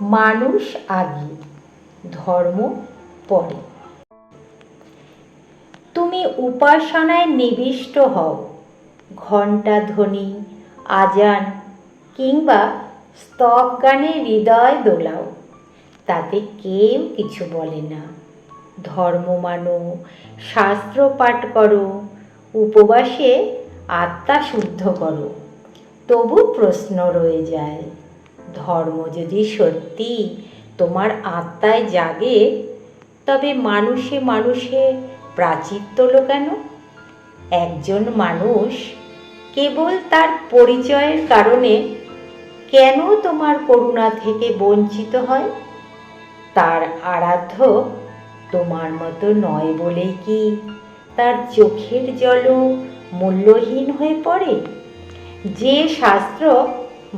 মানুষ আগে, ধর্ম পরে। তুমি উপাসনায় নিবিষ্ট হও। ঘণ্টা ধ্বনি, আজান কিংবা স্তব গানে হৃদয় দোলাও। তাতে কেউ কিছু বলে না। ধর্ম মানো, শাস্ত্র পাঠ করো, উপবাসে আত্মা শুদ্ধ করো। তবু প্রশ্ন রয়ে যায়, ধর্ম যদি সত্যি তোমার আত্মায় জাগে, তবে মানুষে মানুষে প্রাচীর হলো কেন? একজন মানুষ কেবল তার পরিচয়ের কারণে কেন তোমার করুণা থেকে বঞ্চিত হয়? তার আরাধ্য তোমার মতো নয় বলেই কি তার চোখের জলও মূল্যহীন হয়ে পড়ে? যে শাস্ত্র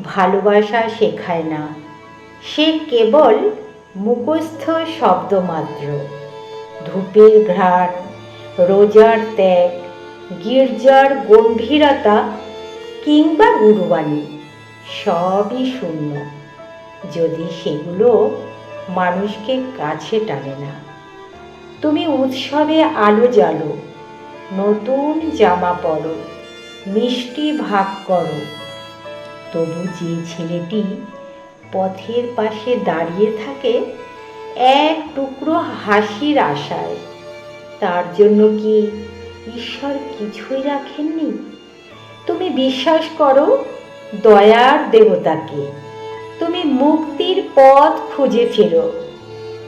ভালোবাসা শেখায় না, সে কেবল মুখস্থ শব্দ মাত্র ধূপের ঘ্রাণ, রোজার ত্যাগ, গির্জার গম্ভীরতা কিংবা গুরুবাণী সবই শূন্য, যদি সেগুলো মানুষকে কাছে টানে না। তুমি উৎসবে আলো জ্বালো, নতুন জামা পরো মিষ্টি ভাগ করো। তবু যে ছেলেটি পথের পাশে দাঁড়িয়ে থাকে, এক টুকরো হাসির আশায়। তার জন্য কি ঈশ্বর কিছুই রাখেননি? তুমি বিশ্বাস করো, দয়ার দেবতাকে। তুমি মুক্তির পথ খুঁজে ফেরো।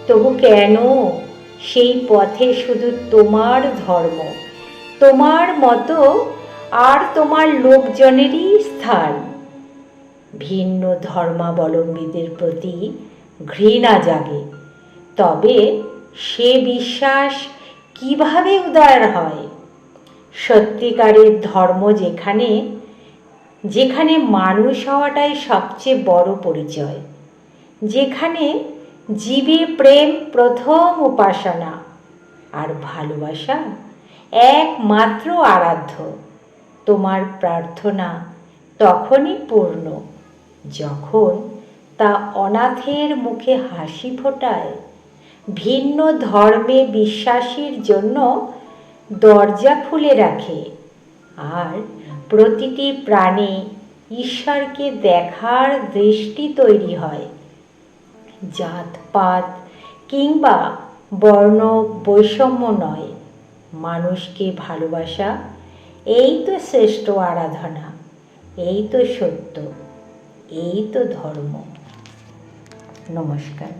তবু কেন? সেই পথে শুধু তোমার ধর্ম। তোমার মতো আর তোমার লোকজনেরই স্থান। ভিন্ন ধর্মাবলম্বীদের প্রতি ঘৃণা জাগে। তবে সে বিশ্বাস কীভাবে উদার হয়? সত্যিকারের ধর্ম যেখানে যেখানে মানুষ হওয়াটাই সবচেয়ে বড় পরিচয়। যেখানে জীবে প্রেম প্রথম উপাসনা আর ভালোবাসা একমাত্র আরাধ্য। তোমার প্রার্থনা তখনই পূর্ণ। যখন তা অনাথের মুখে হাসি ফোটায়, ভিন্ন ধর্মে বিশ্বাসীর জন্য দরজা খুলে রাখে আর প্রতিটি প্রাণে ঈশ্বরকে দেখার দৃষ্টি তৈরি হয়। জাতপাত কিংবা বর্ণ বৈষম্য নয়। মানুষকে ভালোবাসা এই তো শ্রেষ্ঠ আরাধনা এই তো সত্য এই তো ধর্ম। নমস্কার।